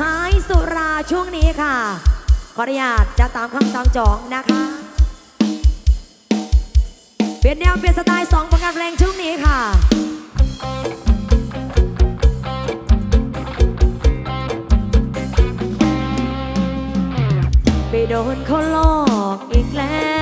หายสุราช่วงนี้ค่ะ ขออนุญาตจะตามคำจองจองนะคะ เปลี่ยนแนวเปลี่ยนสไตล์สองผลงานเพลงช่วงนี้ค่ะไปโดนเขาหลอกอีกแล้ว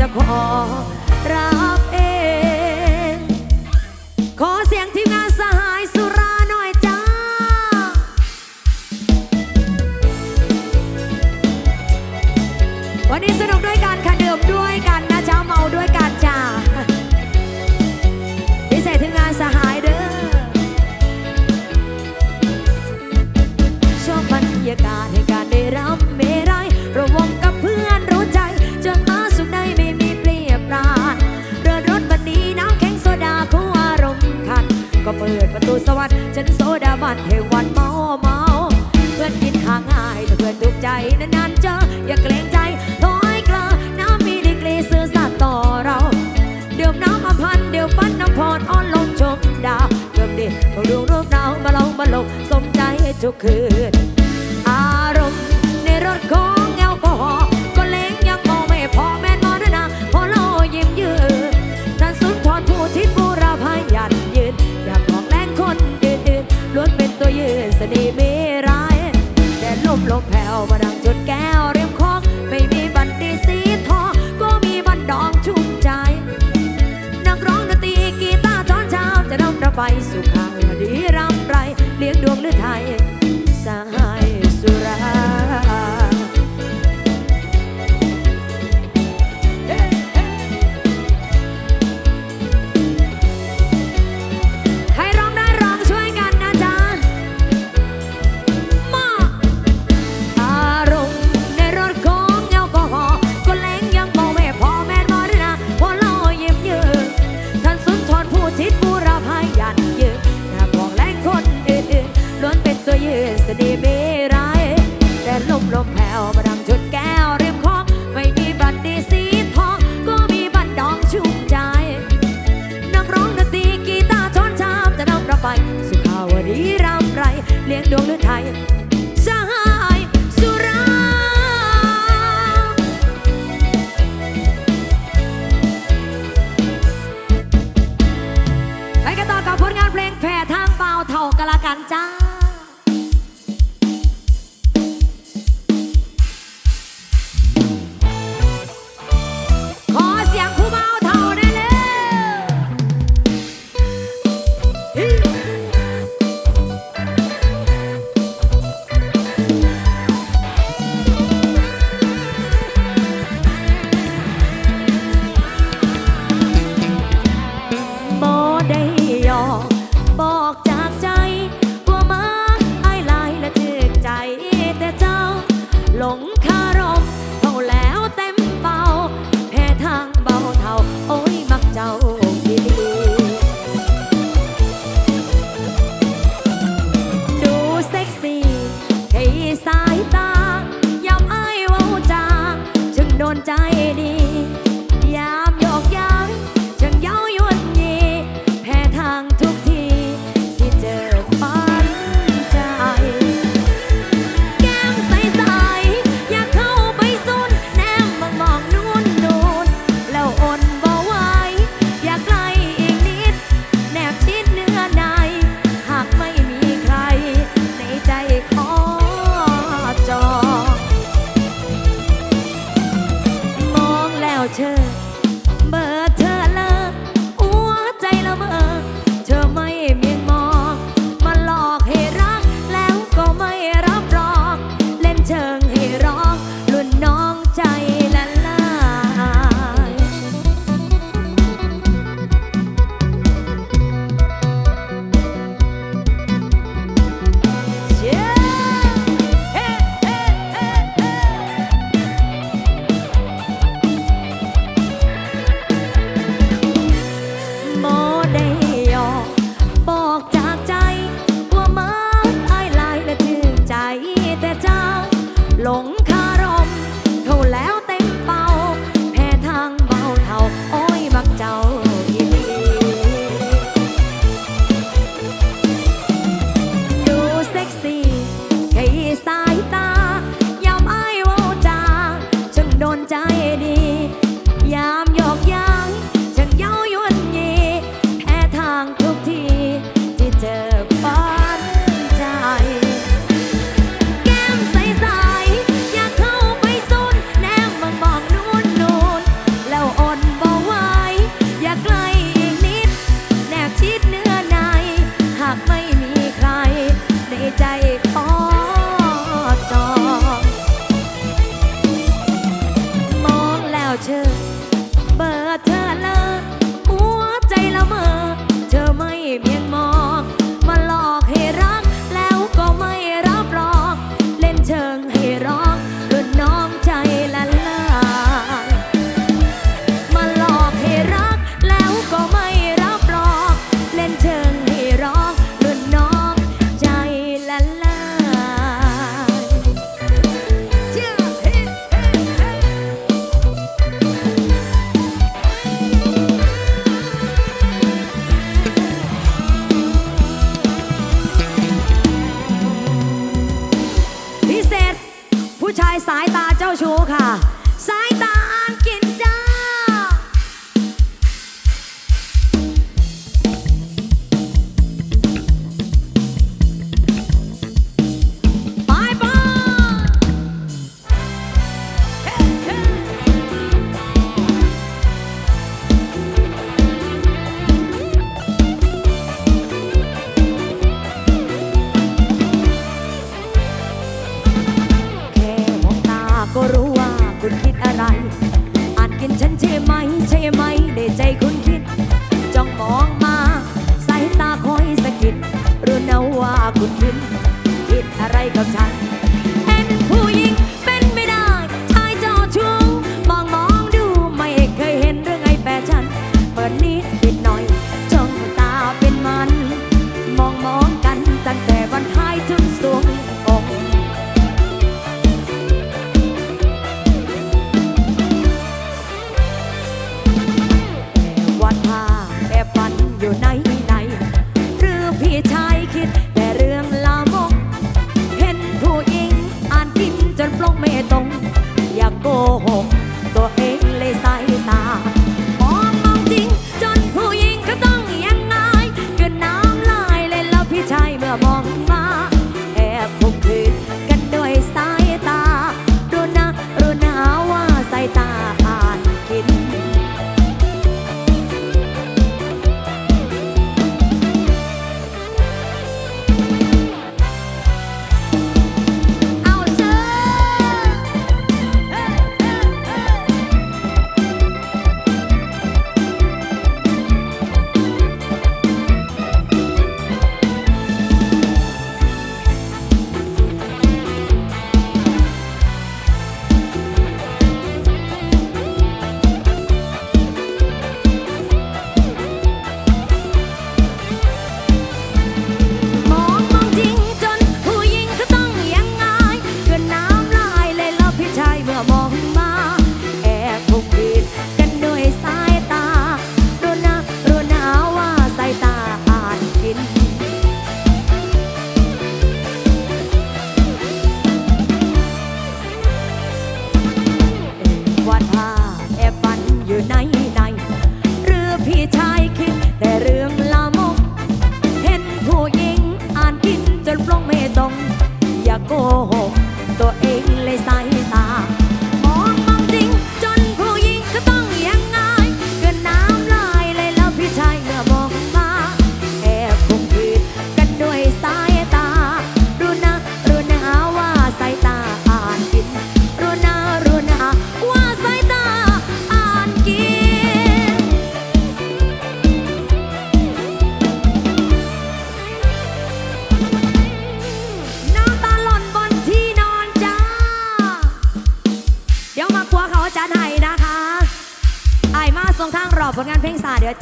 จะขอรัก เทวันเมาเมาเพื่อนกินข้าง่ายแต่เพื่อนถูกใจนานๆเจออย่าเกรงใจถอยกล้าน้ำมีดีกรีซื่อสัตย์ต่อเรา เดี๋ยวน้ำมาพันเดี๋ยวฟันน้ำพรอ่อนลงชมดาวเริ่มดีเราดวงรูปรามาลองมาลงสมใจทุกคืน อารมณ์ในรถของ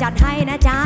จัดให้นะจ๊ะ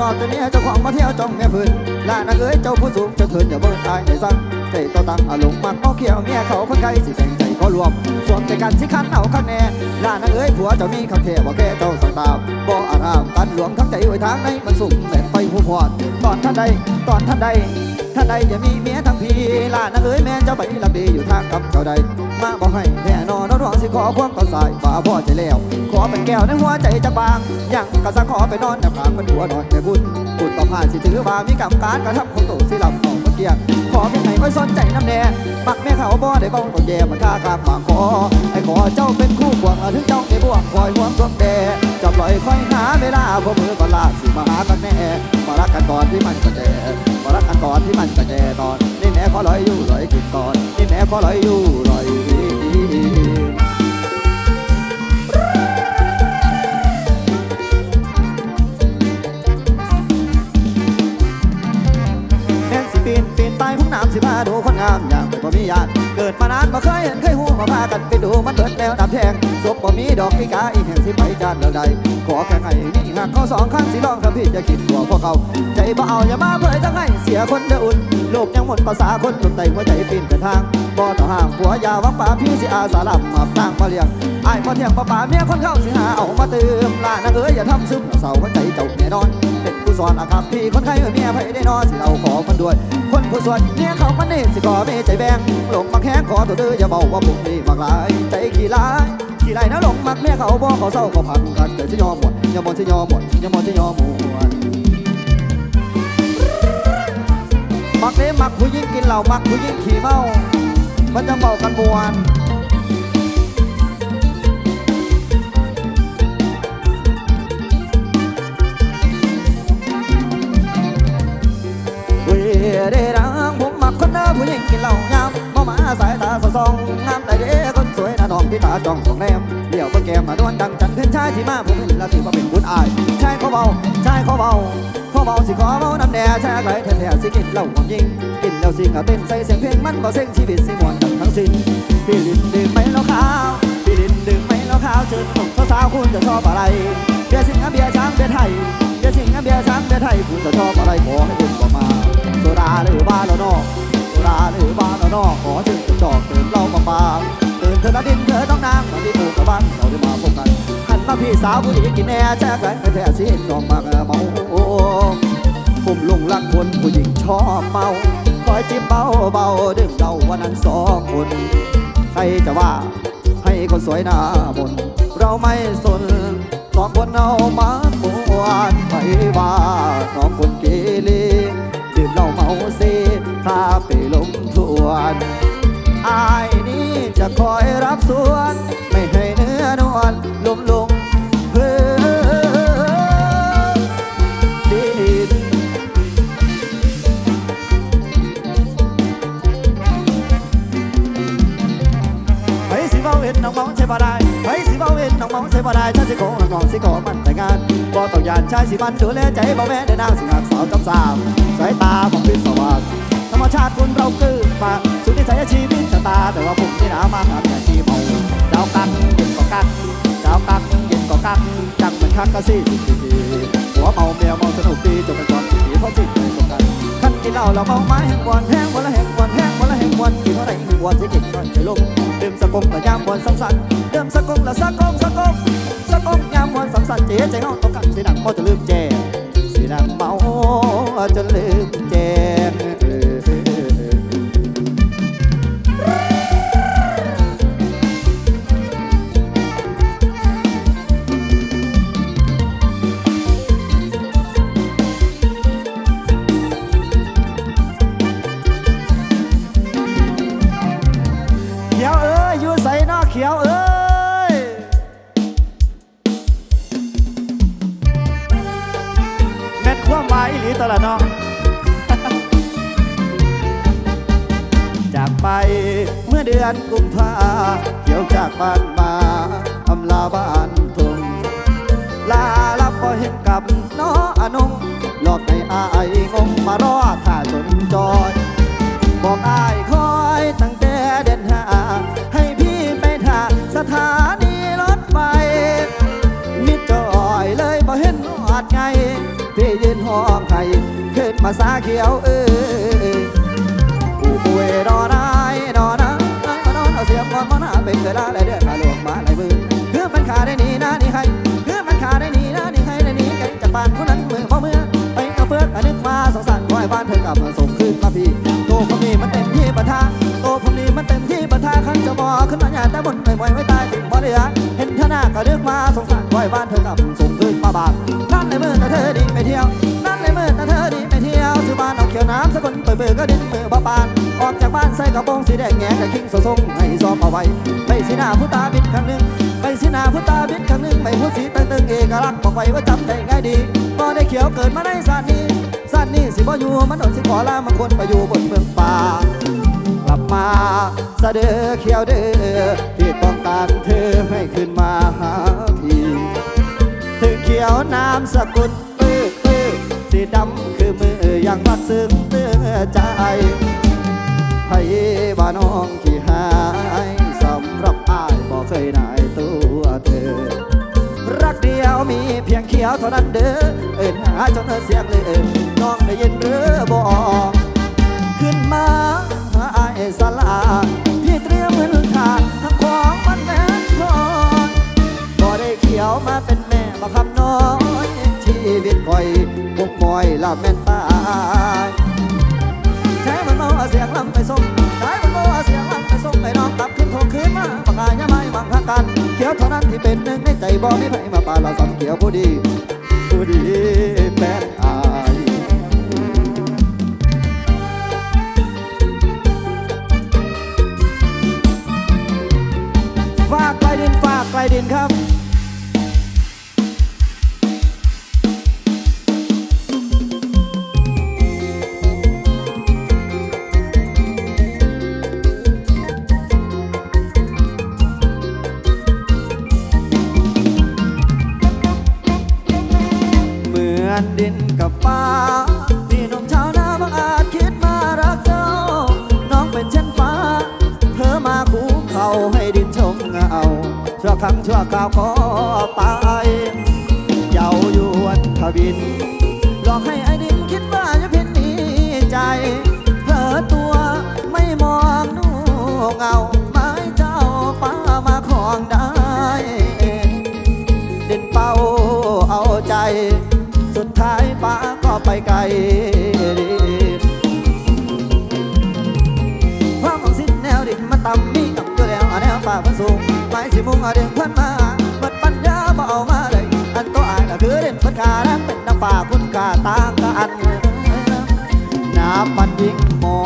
นอกจะนี้เจ้าของมาเที่ยวจ้องแม่พื้นลานักเอ้ยเจ้าผู้สูงจะเถินอย่าเบิ่งตายในสั่งใจต่อตังอารมณ์มันเอาเขียวเมียเขาคนไกลสิแต่งใจก็รวมสวนใจกันสิคันเอาคะแนนลานักเอ้ยผัวเจ้ามีคำเทว่าแค่เจ้าสั่งตามบ่อารามกันหลวงทั้งใจไว้ทางในมันสุ่มแม่นไปผู้พอดตอนท่านใดตอนท่านใด ท่านใดอย่ามีเมียทั้งพีลานักเอ้ยแม่เจ้าไปลำดีอยู่ทางกับเจ้าใด มาบอกให้แน่นอนร้องสิขอความก็สายบ่าพ่อใจแล้ว ขอเป็นแก้วในหัวใจจะบางยังกะสักขอไปนอนแต่ปากมันหัวนอนแต่บุญบุญต่อผ่านสิถือว่ามีกรรมการกระทำของตัวสิลำของเมื่อกี้ ขอเพียงไหนค่อยสนใจน้ำแน่ปักแม่เขาบ่ได้บ้องก็แย่มันค่ากลางบางขอไอ้ขอเจ้าเป็นคู่ควงถึงเจ้าไอ้บ่วงคอยห่วงดวงแดจะปล่อยค่อยหาเวลาพอมือก็ลาสิมาหากันแน่มารักกันก่อนที่มันจะแดมารักกันก่อนที่มันจะแก่ตอนนี่แม่ขอลอยอยู่ลอยกินก่อนนี่แม่ขอลอยอยู่ลอย บ่มีญาติเกิดมานานบ่เคยเห็นเคยหูมาพากันไปดูมันเบิดแล้วน้ำแทงศพบ่มีดอกอีกาอีแห่งสิไปจานเดินใดขอแค่ให้มีหักเขาสองข้างสิลองทำพี่จะกินตัวพวกเขาใจบ่เอาอย่ามาเผยทั้งให้เสียคนเดืออุ่นโลกยังหมดภาษาคนหลุดใจหัวใจปีนเป็นทางบ่ต่อห่างผัวยาวังป่าพี่สิอาสาลับมาตั้งมาเลี้ยงไอ้ายบ่เที่ยงป่าป่าเมียคนเข้าสิหาเอามาเติมลานางเอ้ยอย่าทำซึมเศร้าหัวใจเจ้าแน่นอน สอนอาครับพี่คนไข้เมียไผได้นอนสิเราขอคนด้วย คนผู้สวนเมียเขามันนี่สิขอไม่ใจแบงหลงมาแข้งขอตัวเด้ออย่าเบาว่าผมนี่มากหลายใจขี้ร้ายขี้ไรนะหลงมักเมียเขาบ่เขาเศร้าเขาพังกันเกิดจะยอมหมดอย่ามอนจะยอมหมดอย่ามอนจะยอมหมดมักเด้มักผู้หญิงกินเหล้ามักผู้หญิงขี่เมามันจะเบากันมวน เดรังผมมักคนเด้อผู้หญิงกินเหล้ายามมามาสายตาสะสองงามแต่เด้คนสวยหน้าทองที่ตาจ้องสองแนมเดี่ยวเบิ่งแกมมาดวนดังจันขึ้นชายที่มาผมเห็นแล้วถือว่าเป็นบุญอายชายเขาเบาชายเขาเบาเขาเบาสิขอเบาน้ำแน่ชายไหลแท้ๆสิกินเหล้าหอมยิงกินแล้วสิกะเต้นใส่เสียงเพลงมันบ่เซ็งชีวิตสิมวนกันทั้งสิ้นพี่ลินดื่มไหมเหล้าขาวพี่ลินดื่มไหมเหล้าขาวเจอหนุ่มสาวๆคุณจะชอบอะไรเบียร์สิงห์เบียร์ช้างเบียร์ไทยเบียร์สิงห์เบียร์ช้างเบียร์ไทยคุณจะชอบอะไรขอให้คุณบอก โซดาหรือบ้านเรานอกโซดาหรือบ้านเรานอกขอจึงจะจอกเติมเหล้าบางๆตื่นเธอละดินเธอต้องนางตอนที่ปลูกกับบ้านเราได้มาพบกันหันมาพี่สาวผู้หญิงกินแน่แจ๊กแหวนไปแท้สิน้องมากเมาผมลงรักคนผู้หญิงชอบเมาคอยจิบเบาเบาดื่มเหล้าวันนั้นสองคนใครจะว่าให้คนสวยหน้ามนเราไม่สนสองคนเอามาปวนใครว่าน้องคนเกล้า เมาเซพาไปลมทวนอายนี้จะคอยรับส่วน ไม่ให้เนื้อนวลลมล สิขอน้องสิขอมันแต่งานบ่ต้องยานชายสิมันดูแลใจบ่แม่ได้นางสิหักสาวจำสามสายตาบอกพิศวาสธรรมชาติคนเราเกิดมาสุดที่ใช้ชีวิตชะตา แต่ว่าผมนี่หนามาหาแต่ที่เมาเจ้ากักเย็นก็กักเจ้ากักเย็นก็กักจังเหมือนคักกะซี่สิดีหัวเมาเมียเมาสนุกดีจนเป็นความสุขีเพราะจิตใจตรงกันขันกินเหล้าเราเมาไม้แห่งวันแห้งวันละแห่งวันแห้งวันละแห่งวันกินเท่าไหร่แห่งวันสิกินก่อนใจลง ดื่มสะกงละยามวันสังสรรค์ดื่มสะกงละสะกงสะกงสะกงยามวันสังสรรค์เจ๊ใจเฮาต้องกันสีดังเมาจะลืมแจงสีดังเมาจะลืมแจ ความหมายอีหลีตวละเนอง จากไปเมื่อเดือนกุมภาเกี่ยวจากบ้านมาอำลาบ้านทุ่งลาลับพอเห็นกับน้ออนุงหลอกในอายงงมารอถ้าจนจอย บอกอายขอ ห้องไห้ขึ้นมาสาเขียวเอ้ยผู้ป่วยรอนายรอนายมานอนเอาเสียงก่อนมาหน้าเป็นเวลาและเดือนขาหลวงมาในมือคือมันขาได้หนีนะนี่ใครคือมันขาได้หนีนะนี่ใครได้หนีไกลจากบ้านคนนั้นมือพ่อเมื่อไปเอาเฟือกอันนึกมาสงสารคอยบ้านเธอกลับมาส่งคืนมาพี่โตผมนี่มันเต็มที่ปะทะโตผมนี่มันเต็มที่ปะทะขันจะบอขึ้นมาหยาดแต่บนไม่ไหวไม่ตายถึงบ่เหลือเห็นท่าหน้าก็นึกมาสงสารคอยบ้านเธอกลับส่งคืนมาบากนั่นในมือแต่เธอดีไปเที่ยว น้ำสกุลเปิดเบื่อก็ดินมือบ้าปานออกจากบ้านใส่กระโปรงสีแดงแงแต่คิงโซทรงให้ซ้อมเอาไว้ไปสีหน้าผู้ตาบิดครั้งหนึ่งไปสีหน้าผู้ตาบิดครั้งหนึ่งไปหัวสีตึงตึงเอกลักษณ์บอกไว้ว่าจำได้ง่ายดีพอได้เขียวเกิดมาในสานี้สัตว์นี่สิบ่อยู่มันโดนสิขอลามาคนไปอยู่บนเมืองป่ากลับมาสะเดือเขียวเดือที่ต้องการเธอให้ขึ้นมาหาพี่ถึงเขียวน้ำสกุล สีดำคือมืออย่างรักซึ้งเตื้อใจให้บ้าน้องที่หายสำหรับอายบอกเคยนายตัวเธอ รักเดียวมีเพียงเขียวเท่านั้นเด้อเอินหาจนเสียงเลยน้องได้ยินหรือ แม่นตายใช้มันเมาเอาเสียงลำไปส่งใช้มันเมาเอาเสียงลำไปส่งให้น้องกลับขึ้นโทรคืนมาปากกายาไม่บังคับกันเขียวเท่านั้นที่เป็นหนึ่งในใจบ่มีไผมาปาละสำเขียวผู้ดี ผู้ดีแป้นอายฝากไกลดินฝากไกลดินครับ นดินกับฟ้าพี่หนุ่มชาวนาบางอาจคิดมารักเจ้า น้องเป็นเช่นฟ้า เธอมาคูเขาให้ดินชมเงาชั่วครั้งชั่วคราวก็ไปเยาวยวนทวินหลอกให้ไอ้ดินคิดว่าจะเพ็นหนี้ใจเผลอตัวไม่มองดูเงา ความของสิ้นแนวดินมันต่ำมีกับโยแล้วแนวป่ามันสูงไม้สิมุงเอาเดินเพื่อนมาเบิดปัญญาบ่เอามาเลย อันตัวอายก็คือเด่นพันขาและเป็นน้ำป่าคุณค่าตางกันน้ำมันยิงหมอ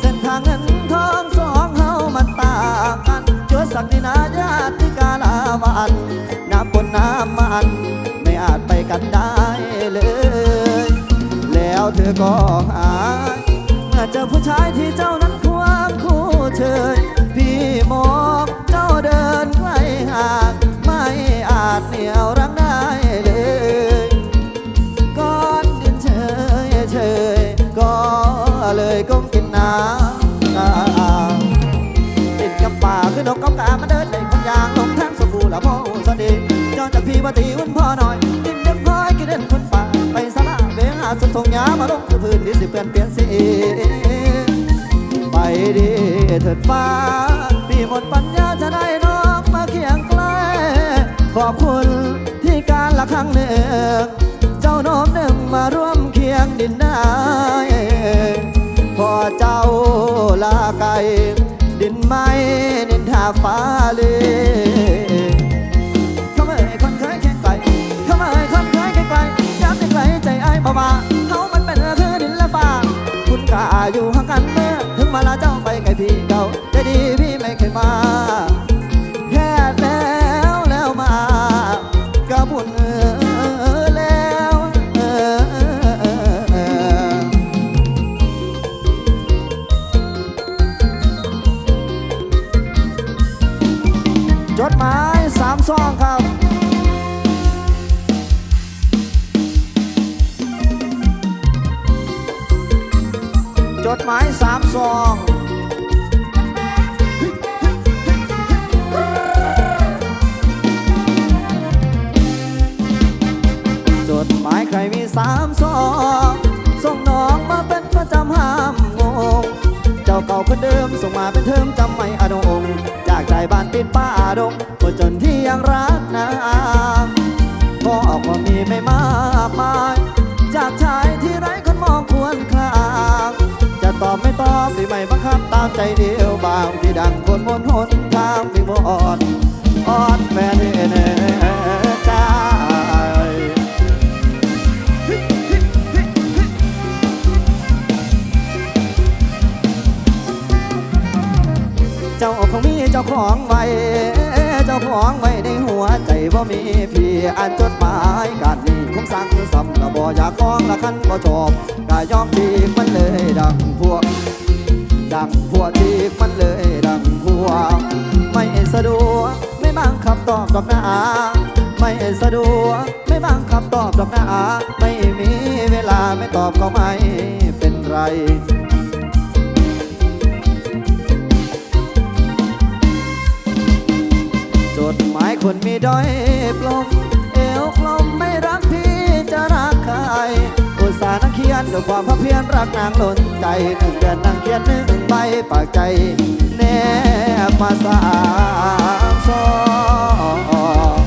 เส้นทางเงินทองสองเฮามันต่างกันเจอสักดินาญาติกาลาวันน้ำปนน้ำมันไม่อาจไปกันได้ อก็หายเมื่อเจอผู้ชายที่เจ้านั้นควงคู่เชยพี่มองเจ้าเดินใกล้ห่างไม่อาจเหนี่ยวรั้งได้เลยก้อนดินเฉยเฉยก็เลยก้มกินน้ำตาดินกับป่าคือนกกับกามาเดินในคนยางลงทางสบู่ละพ่อสวัสดีจอนจากพี่มาตีอุ่นพ่อหน่อย สุดทงยามาลงคือพื้นที่สิเปลี่ยนเปลี่ยนสีไปดีเถิดฟ้าพี่หมดปัญญาจะได้น้องมาเคียงใกล้ขอบคุณที่การละครั้งหนึ่ง เจ้าน้อมหนึ่งมาร่วมเคียงดินได้พอเจ้าลาไกลดินไม่นินทาฟ้า ซองจดหมายใครมีสามซองส่งน้องมาเป็นประจำห้ามงง เจ้าเก่าคนเดิมส่งมาเป็นเทอมจำไม่อดงจากใจบ้านติดป้าดงคนจนที่ยังรักนา ตอบไม่ตอบหรือไม่บังคับตามใจเดียวบางที่ดังคนบนหนทางมีบ่อ่อนอ่อนแฟนเนใจเจ้าของมีเจ้าของไว้ เจ้าของไว้ในหัวใจว่ามีพี่อ่านจดหมายการนี้ อยากฟ้องละคันบ่ชอบกายอมทีมันเลยดังพวก ดังพวกทีมันเลยดังพวก ไม่สะดวกไม่บังคับตอบดอกหนาไม่สะดวกไม่บังคับตอบดอกหนาไม่มีเวลาไม่ตอบก็ไม่เป็นไรจดหมายคนมีด้อยปลอมเอวกลมไม่รัก อุตส่าห์นักเขียนด้วยความภาเพียรรักนางล้นใจหนึ่งเดือนนางเขียนหนึ่งใบปากใจแนบมาสามซอง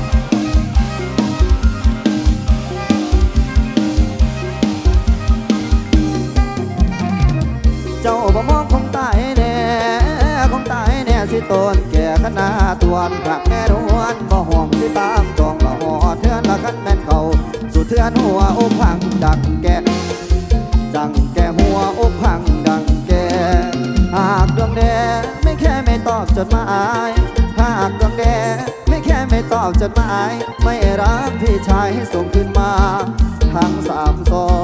เจ้าบ่มองคงตายแน่คงตายแน่สิตนแก่ขนาตวนรักแม่ ดังแกดังแกหัวอกพังดังแก หากดวงแดงไม่แค่ไม่ตอบจดหมายหากดวงแดงไม่แค่ไม่ตอบจดหมาย ไม่รักพี่ชายให้ส่งขึ้นมาทางสามซอง